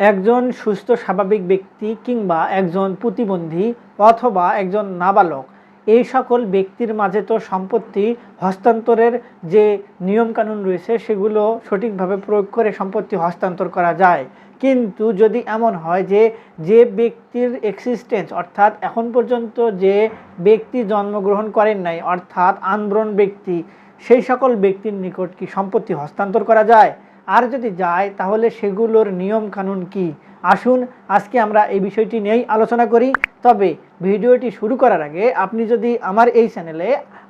একজন সুস্থ স্বাভাবিক ব্যক্তি কিংবা একজন প্রতিবন্ধী অথবা একজন নাবালক, এই সকল ব্যক্তির মাঝে তো সম্পত্তি হস্তান্তরের যে নিয়মকানুন রয়েছে, সেগুলো সঠিকভাবে প্রয়োগ করে সম্পত্তি হস্তান্তর করা যায়। কিন্তু যদি এমন হয় যে যে ব্যক্তির এক্সিস্টেন্স অর্থাৎ এখন পর্যন্ত যে ব্যক্তি জন্মগ্রহণ করেন নাই, অর্থাৎ আনব্রন ব্যক্তি, সেই সকল ব্যক্তির নিকট কি সম্পত্তি হস্তান্তর করা যায়? আর যদি যায়, তাহলে সেগুলোর নিয়ম কানুন কি? আসুন, আজকে আমরা এই বিষয়টি নিয়েই আলোচনা করি। তবে ভিডিওটি শুরু করার আগে আপনি যদি আমার এই চ্যানেলে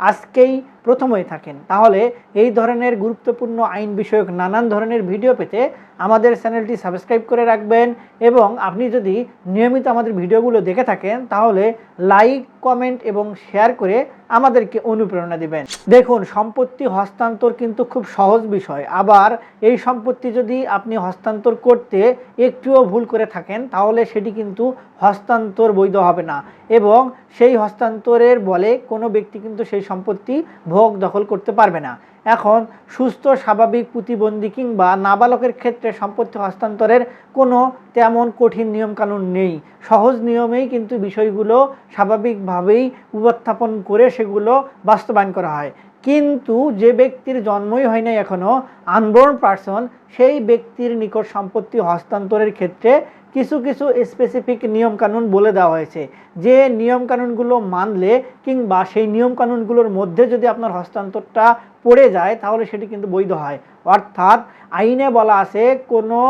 আজকেই প্রথম হয়ে থাকেন, তাহলে এই ধরনের গুরুত্বপূর্ণ আইন বিষয়ক নানান ধরনের ভিডিও পেতে আমাদের চ্যানেলটি সাবস্ক্রাইব করে রাখবেন এবং আপনি যদি নিয়মিত আমাদের ভিডিওগুলো দেখে থাকেন, তাহলে লাইক, কমেন্ট এবং শেয়ার করে আমাদেরকে অনুপ্রেরণা দিবেন। দেখুন, সম্পত্তি হস্তান্তর কিন্তু খুব সহজ বিষয়। আবার এই সম্পত্তি যদি আপনি হস্তান্তর করতে একটুও ভুল করে থাকেন, তাহলে সেটি কিন্তু হস্তান্তর বৈধ হবে না। এবং সেই হস্তান্তরের বলে কোনো ব্যক্তি কিন্তু সেই সম্পত্তি ভোগ দখল করতে পারবে না। এখন সুস্থ, স্বাভাবিক প্রতিবন্ধী কিংবা নাবালকের ক্ষেত্রে সম্পত্তি হস্তান্তরের কোনো তেমন কঠিন নিয়মকানুন নেই। সহজ নিয়মেই কিন্তু বিষয়গুলো স্বাভাবিকভাবেই উপস্থাপন করে সেগুলো বাস্তবায়ন করা হয়। কিন্তু যে ব্যক্তির জন্মই হয় নাই এখনও আনবোর্ন পার্সন সেই ব্যক্তির নিকট সম্পত্তি হস্তান্তরের ক্ষেত্রে কিছু কিছু স্পেসিফিক নিয়মকানুন বলে দেওয়া হয়েছে। যে নিয়মকানুনগুলো মানলে কিংবা সেই নিয়মকানুনগুলোর মধ্যে যদি আপনার হস্তান্তরটা পড়ে যায়, তাহলে সেটি কিন্তু বৈধ হয়। অর্থাৎ আইনে বলা আছে, কোনো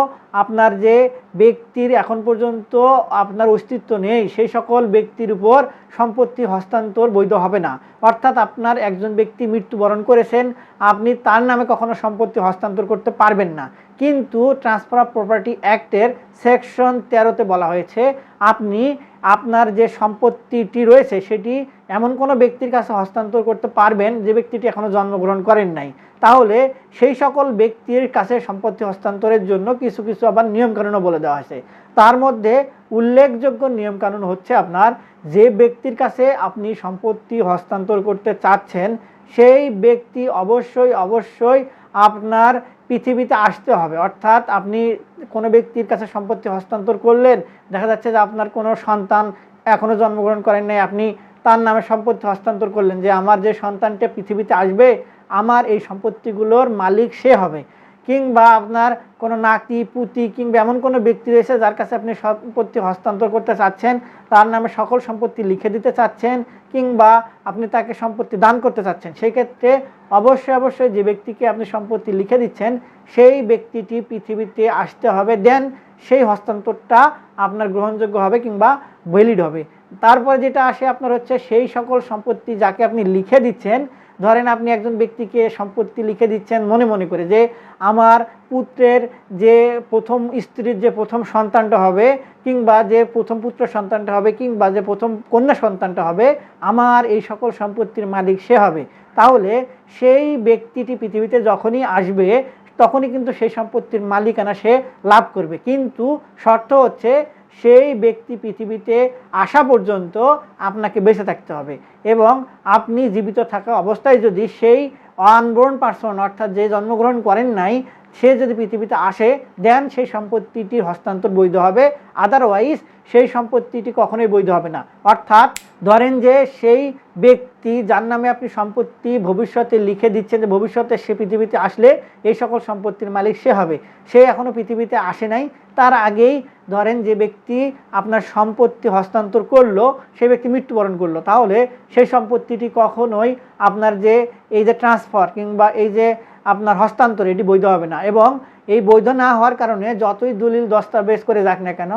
আপনার যে ব্যক্তির এখন পর্যন্ত আপনার অস্তিত্ব নেই, সেই সকল ব্যক্তির উপর সম্পত্তি হস্তান্তর বৈধ হবে না। অর্থাৎ আপনার একজন ব্যক্তি মৃত্যুবরণ করেছেন, আপনি তার নামে কখনো সম্পত্তি হস্তান্তর করতে পারবেন না। কিন্তু ট্রান্সফার অফ প্রপার্টি অ্যাক্টের সেকশন তেরোতে বলা হয়েছে, আপনি আপনার যে সম্পত্তিটি রয়েছে, সেটি এমন কোনো ব্যক্তির কাছে হস্তান্তর করতে পারবেন যে ব্যক্তিটি এখনও জন্মগ্রহণ করেন নাই। তাহলে সেই সকল ব্যক্তির কাছে সম্পত্তি হস্তান্তরের জন্য কিছু কিছু আবার নিয়মকানুনও বলে দেওয়া হয়েছে। তার মধ্যে উল্লেখযোগ্য নিয়মকানুন হচ্ছে আপনার, যে ব্যক্তির কাছে আপনি সম্পত্তি হস্তান্তর করতে চাচ্ছেন, সেই ব্যক্তি অবশ্যই অবশ্যই আপনার পৃথিবীতে আসতে হবে। অর্থাৎ আপনি কোনো ব্যক্তির কাছে সম্পত্তি হস্তান্তর করলেন, দেখা যাচ্ছে যে আপনার কোনো সন্তান এখনও জন্মগ্রহণ করেন নাই, আপনি তার নামে সম্পত্তি হস্তান্তর করলেন যে আমার যে সন্তানটা পৃথিবীতে আসবে, আমার এই সম্পত্তিগুলোর মালিক সে হবে। কিংবা আপনার কোনো নাতি, পুতি কিংবা এমন কোনো ব্যক্তি রয়েছে যার কাছে আপনি সম্পত্তি হস্তান্তর করতে চাচ্ছেন, তার নামে সকল সম্পত্তি লিখে দিতে চাচ্ছেন কিংবা আপনি তাকে সম্পত্তি দান করতে চাচ্ছেন, সেই ক্ষেত্রে অবশ্যই অবশ্যই যে ব্যক্তিকে আপনি সম্পত্তি লিখে দিচ্ছেন, সেই ব্যক্তিটি পৃথিবীতে আসতে হবে, দেন সেই হস্তান্তরটা আপনার গ্রহণযোগ্য হবে কিংবা ভ্যালিড হবে। তারপরে যেটা আসে আপনার হচ্ছে সেই সকল সম্পত্তি যাকে আপনি লিখে দিচ্ছেন ধরেন আপনি একজন ব্যক্তিকে সম্পত্তি লিখে দিচ্ছেন মনে মনে করে যে আমার পুত্রের যে প্রথম স্ত্রীর যে প্রথম সন্তানটা হবে কিংবা যে প্রথম পুত্র সন্তানটা হবে কিংবা যে প্রথম কন্যা সন্তানটা হবে, আমার এই সকল সম্পত্তির মালিক সে হবে। তাহলে সেই ব্যক্তিটি পৃথিবীতে যখনই আসবে, তখনই কিন্তু সেই সম্পত্তির মালিকানা সে লাভ করবে। কিন্তু শর্ত হচ্ছে সেই ব্যক্তি পৃথিবীতে আসা পর্যন্ত আপনাকে বেঁচে থাকতে হবে। এবং আপনি জীবিত থাকা অবস্থায় যদি সেই আনবোর্ন পার্সন অর্থাৎ যে জন্মগ্রহণ করেন নাই সে যদি পৃথিবীতে আসে দেন সেই সম্পত্তিটির হস্তান্তর বৈধ হবে। আদারওয়াইজ সেই সম্পত্তিটি কখনোই বৈধ হবে না। অর্থাৎ, ধরেন যে সেই ব্যক্তি যার নামে আপনি সম্পত্তি ভবিষ্যতে লিখে দিচ্ছেন যে ভবিষ্যতে সে পৃথিবীতে আসলে এই সকল সম্পত্তির মালিক সে হবে। সে এখনও পৃথিবীতে আসে নাই। তার আগেই ধরেন যে ব্যক্তি আপনার সম্পত্তি হস্তান্তর করল সে ব্যক্তি মৃত্যুবরণ করল। তাহলে সেই সম্পত্তিটি কখনোই আপনার যে এই যে ট্রান্সফার কিংবা এই যে আপনার হস্তান্তর, এটি বৈধ হবে না। এবং এই বৈধ না হওয়ার কারণে যতই দলিল, দস্তাবেজ করে যাক না কেন,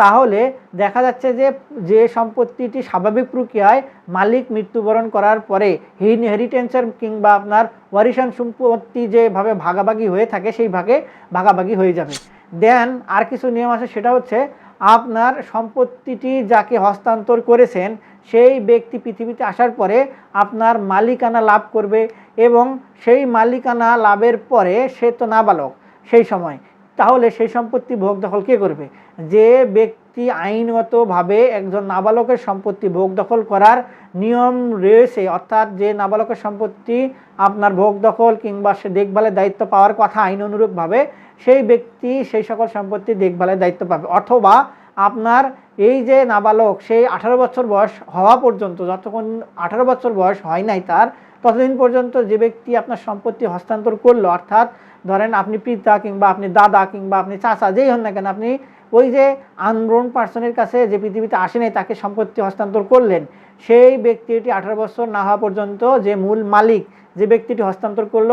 তাহলে দেখা যাচ্ছে যে যে সম্পত্তিটি স্বাভাবিক প্রক্রিয়ায় মালিক মৃত্যুবরণ করার পরে হেরিটেন্সের কিংবা আপনার ওয়ারিশান সম্পত্তি যেভাবে ভাগাভাগি হয়ে থাকে, সেই ভাগে ভাগাভাগি হয়ে যাবে। দেন আর কিছু নিয়ম আছে, সেটা হচ্ছে আপনার সম্পত্তিটি যাকে হস্তান্তর করেছেন, সেই ব্যক্তি পৃথিবীতে আসার পরে আপনার মালিকানা লাভ করবে এবং সেই মালিকানা লাভের পরে সে তো নাবালক সেই সময়। তাহলে সেই সম্পত্তি ভোগ দখল কে করবে? যে ব্যক্তি আইনগতভাবে একজন নাবালকের সম্পত্তি ভোগ দখল করার নিয়ম রয়েছে? অর্থাৎ যে নাবালকের সম্পত্তি আপনার ভোগ দখল কিংবা সে দেখভালের দায়িত্ব পাওয়ার কথা আইন অনুরূপভাবে, সেই ব্যক্তি সেই সকল সম্পত্তি দেখভালের দায়িত্ব পাবে। অথবা আপনার এই যে নাবালক সেই আঠারো বছর বয়স হওয়া পর্যন্ত, যতক্ষণ আঠারো বছর বয়স হয় নাই তার, ততদিন পর্যন্ত যে ব্যক্তি আপনার সম্পত্তি হস্তান্তর করল, অর্থাৎ ধরেন আপনি পিতা কিংবা আপনি দাদা কিংবা আপনি চাচা, যেই হন না কেন, আপনি ওই যে আনব্রোন পার্সনের কাছে যে পৃথিবীতে আসে নাই, তাকে সম্পত্তি হস্তান্তর করলেন। সেই ব্যক্তিটি আঠারো বছর না হওয়া পর্যন্ত যে মূল মালিক যে ব্যক্তিটি হস্তান্তর করল,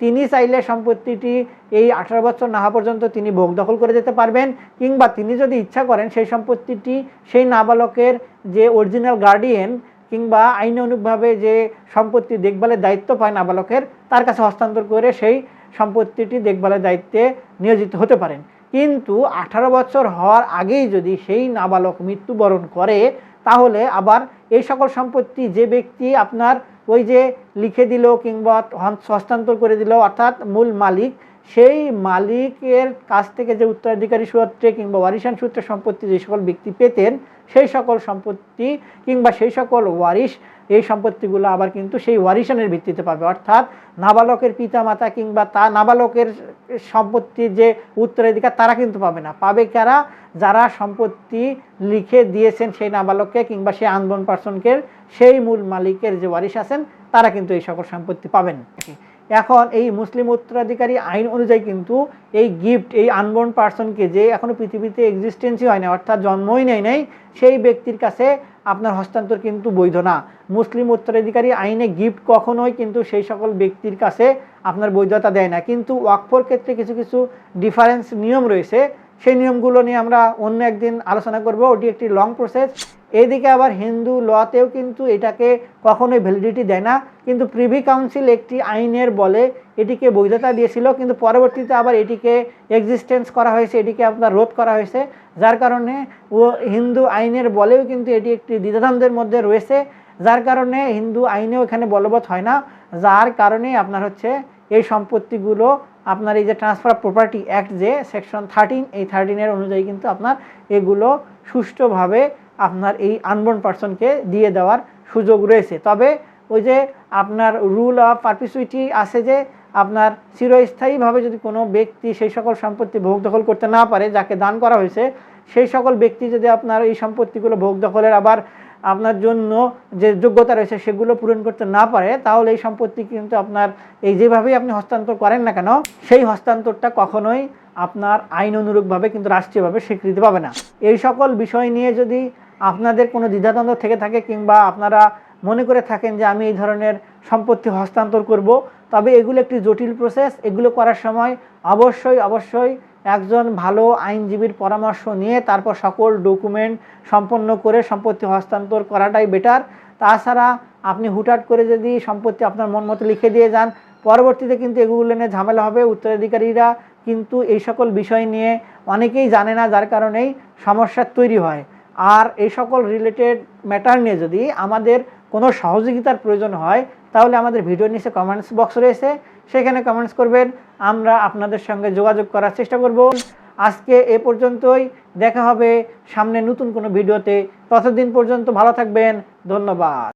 তিনি চাইলে সম্পত্তিটি এই আঠারো বছর না হওয়া পর্যন্ত তিনি ভোগ দখল করে যেতে পারবেন, কিংবা তিনি যদি ইচ্ছা করেন সেই সম্পত্তিটি সেই নাবালকের যে অরিজিনাল গার্ডিয়ান কিংবা আইন আইনানুগভাবে যে সম্পত্তি দেখভালের দায়িত্ব পায় নাবালকের, তার কাছে হস্তান্তর করে সেই সম্পত্তিটি দেখভালের দায়িত্বে নিয়োজিত হতে পারেন। কিন্তু আঠারো বছর হওয়ার আগেই যদি সেই নাবালক মৃত্যুবরণ করে, তাহলে আবার এই সকল সম্পত্তি যে ব্যক্তি আপনার ওই যে লিখে দিল কিংবা হস্তান্তর করে দিল, অর্থাৎ মূল মালিক সেই মালিকের কাছ থেকে যে উত্তরাধিকারী সূত্রে কিংবা ওয়ারিশান সূত্রে সম্পত্তি যে সকল ব্যক্তি পেতেন, সেই সকল সম্পত্তি কিংবা সেই সকল ওয়ারিশ, এই সম্পত্তিগুলো আবার কিন্তু সেই ওয়ারিশানের ভিত্তিতে পাবে। অর্থাৎ নাবালকের পিতামাতা কিংবা তা নাবালকের সম্পত্তির যে উত্তরাধিকার, তারা কিন্তু পাবে না। পাবে কারা? যারা সম্পত্তি লিখে দিয়েছেন সেই নাবালককে কিংবা সেই আনবন পার্সনকে, সেই মূল মালিকের যে ওয়ারিশ আছেন, তারা কিন্তু এই সকল সম্পত্তি পাবেন। এখন এই মুসলিম উত্তরাধিকারী আইন অনুযায়ী কিন্তু এই গিফট এই আনবর্ন পার্সনকে যে এখনও পৃথিবীতে এক্সিস্টেন্সই হয় না অর্থাৎ জন্মই নেয় নাই, সেই ব্যক্তির কাছে আপনার হস্তান্তর কিন্তু বৈধ না। মুসলিম উত্তরাধিকারী আইনে গিফট কখনোই কিন্তু সেই সকল ব্যক্তির কাছে আপনার বৈধতা দেয় না। কিন্তু ওয়াকফর ক্ষেত্রে কিছু কিছু ডিফারেন্স নিয়ম রয়েছে। সেই নিয়মগুলো নিয়ে আমরা অন্য একদিন আলোচনা করব। ওটি একটি লং প্রসেস এদিকে আবার হিন্দু লতেও কিন্তু এটাকে কখনোই ভ্যালিডিটি দেয় না। কিন্তু প্রিভি কাউন্সিল একটি আইনের বলে এটিকে বৈধতা দিয়েছিল, কিন্তু পরবর্তীতে আবার এটিকে এক্সিস্টেন্স করা হয়েছে, এটিকে আপনার রোধ করা হয়েছে। যার কারণে ও হিন্দু আইনের বলেও কিন্তু এটি একটি দ্বিধাদ্বন্দ্বের মধ্যে রয়েছে। যার কারণে হিন্দু আইনেও এখানে বলবৎ হয় না। যার কারণে আপনার হচ্ছে এই সম্পত্তিগুলো, আপনার এই যে ট্রান্সফার প্রপার্টি অ্যাক্ট যে সেকশন থার্টিন এই থার্টিনের অনুযায়ী কিন্তু আপনার এগুলো সুষ্ঠুভাবে আপনার এই আনবর্ন পার্সনকে দিয়ে দেওয়ার সুযোগ রয়েছে। তবে ওই যে আপনার রুল অফ পারপিসুইটি আছে যে আপনার চিরস্থায়ীভাবে যদি কোনো ব্যক্তি সেই সকল সম্পত্তি ভোগ দখল করতে না পারে, যাকে দান করা হয়েছে, সেই সকল ব্যক্তি যদি আপনার এই সম্পত্তিগুলো ভোগ দখলের আবার আপনার জন্য যে যোগ্যতা রয়েছে সেগুলো পূরণ করতে না পারে, তাহলে এই সম্পত্তি কিন্তু আপনার এই যেভাবেই আপনি হস্তান্তর করেন না কেন, সেই হস্তান্তরটা কখনোই আপনার আইন অনুরূপভাবে কিন্তু রাষ্ট্রীয়ভাবে স্বীকৃতি পাবে না। এই সকল বিষয় নিয়ে যদি আপনাদের কোনো দ্বিধাদ্বন্দ্ব থেকে থাকে কিংবা আপনারা মনে করে থাকেন যে আমি এই ধরনের সম্পত্তি হস্তান্তর করব, তবে এগুলো একটি জটিল প্রসেস এগুলো করার সময় অবশ্যই অবশ্যই একজন ভালো আইনজীবীর পরামর্শ নিয়ে তারপর সকল ডকুমেন্ট সম্পন্ন করে সম্পত্তি হস্তান্তর করাটাই বেটার তাছাড়া আপনি হুটহাট করে যদি সম্পত্তি আপনার মন মতো লিখে দিয়ে যান, পরবর্তীতে কিন্তু এগুলো নিয়ে ঝামেলা হবে। উত্তরাধিকারীরা কিন্তু এই সকল বিষয় নিয়ে অনেকেই জানে না, যার কারণেই সমস্যার তৈরি হয়। আর এই সকল রিলেটেড ম্যাটার নিয়ে যদি আমাদের কোনো সহযোগিতার প্রয়োজন হয়, তাহলে আমাদের ভিডিওর নিচে কমেন্টস বক্স রয়েছে। সেখানে কমেন্টস করবেন। আমরা আপনাদের সঙ্গে যোগাযোগ করার চেষ্টা করব। আজকে এ পর্যন্তই। দেখা হবে সামনে নতুন কোনো ভিডিওতে ততদিন পর্যন্ত ভালো থাকবেন। ধন্যবাদ।